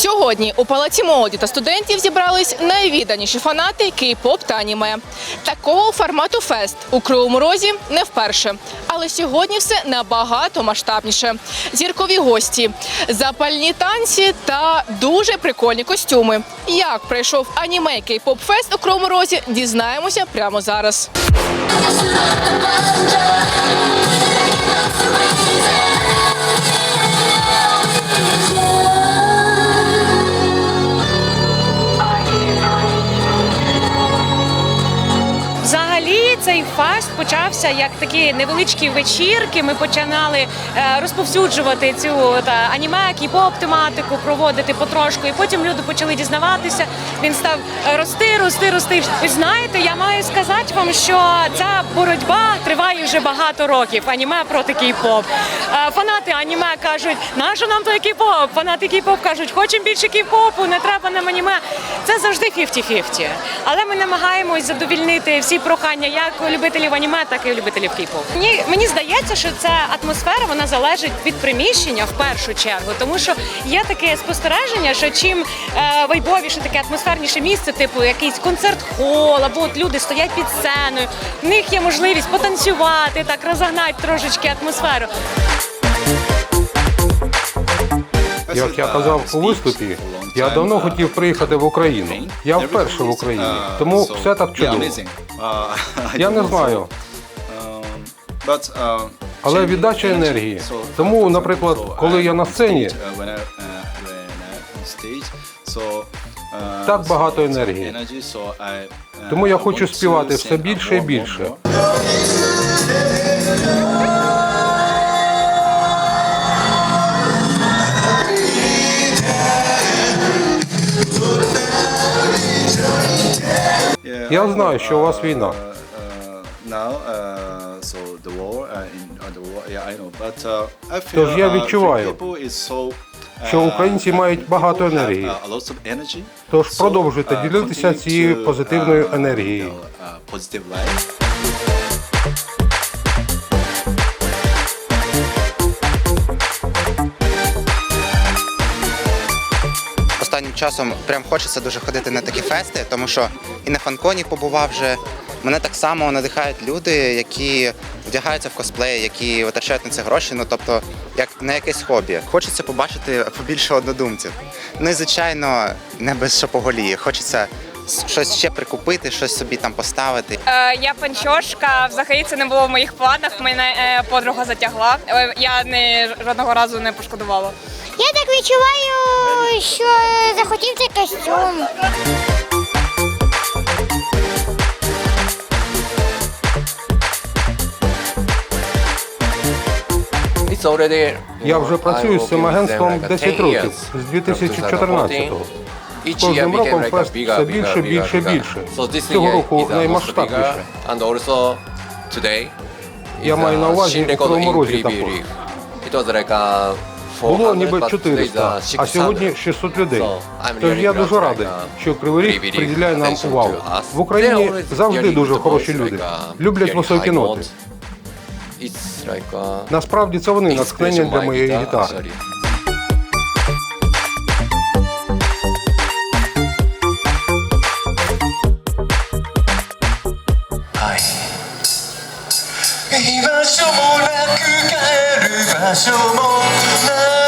Сьогодні у палаці молоді та студентів зібрались найвіданіші фанати кей-поп та аніме. Такого формату фест у Кривому Розі не вперше. Але сьогодні все набагато масштабніше. Зіркові гості, запальні танці та дуже прикольні костюми. Як пройшов аніме кей-поп фест у Кривому Розі, дізнаємося прямо зараз. Фест почався як такі невеличкі вечірки. Ми починали е, розповсюджувати цю та, аніме, кіп-поп тематику, проводити потрошку. І потім люди почали дізнаватися. Він став е, рости, рости, рости. Ви знаєте, я маю сказати вам, що ця боротьба триває вже багато років. Аніме проти кіп-поп. Е, Фанати аніме кажуть, нащо нам той кіп-поп? Фанати кіп-поп кажуть, хочемо більше кіп-попу, не треба нам аніме. Це завжди 50-50. Але ми намагаємось задовільнити всі прохання як любителів аніме, так і любителів кіп-поп. Мені, мені здається, що ця атмосфера вона залежить від приміщення в першу чергу, тому що є таке спостереження, що чим е, вайбовіше, таке атмосферніше місце, типу якийсь концерт-хол, або от люди стоять під сценою, в них є можливість потанцювати, так розогнати трошечки атмосферу. Як я казав у виступі, я давно хотів приїхати в Україну. Я вперше в Україні, тому все так чудово. Я не знаю, але віддача енергії. Тому, наприклад, коли я на сцені, так багато енергії. Тому я хочу співати все більше і більше. Я знаю, що у вас війна. Тож я відчуваю, що українці мають багато енергії. Тож продовжуйте ділитися цією позитивною енергією. Часом прям хочеться дуже ходити на такі фести, тому що і на фанконі побував вже. Мене так само надихають люди, які вдягаються в косплеї, які витрачають на це гроші. Ну тобто, як на якесь хобі. Хочеться побачити побільше однодумців. Ну і звичайно, не без шопоголії. Хочеться щось ще прикупити, щось собі там поставити. Е, Я панчошка. Взагалі це не було в моїх планах. Мене е, подруга затягла. Е, Я не жодного разу не пошкодувала. Я так відчуваю, що захотів цей костюм. Я вже працюю з цим агентством 10 років, з 2014-го. З кожним роком фест все більше, більше, більше. Цього року наймасштабніше. Я маю на увазі у Кривому Розі також. Було ніби 400, а сьогодні 600 людей. Тож я дуже радий, що Кривий Ріг приділяє нам увагу. В Україні завжди дуже хороші люди. Люблять високі ноти. Насправді це вони натхнення для моєї гітари.「居場所もなく帰る場所もない。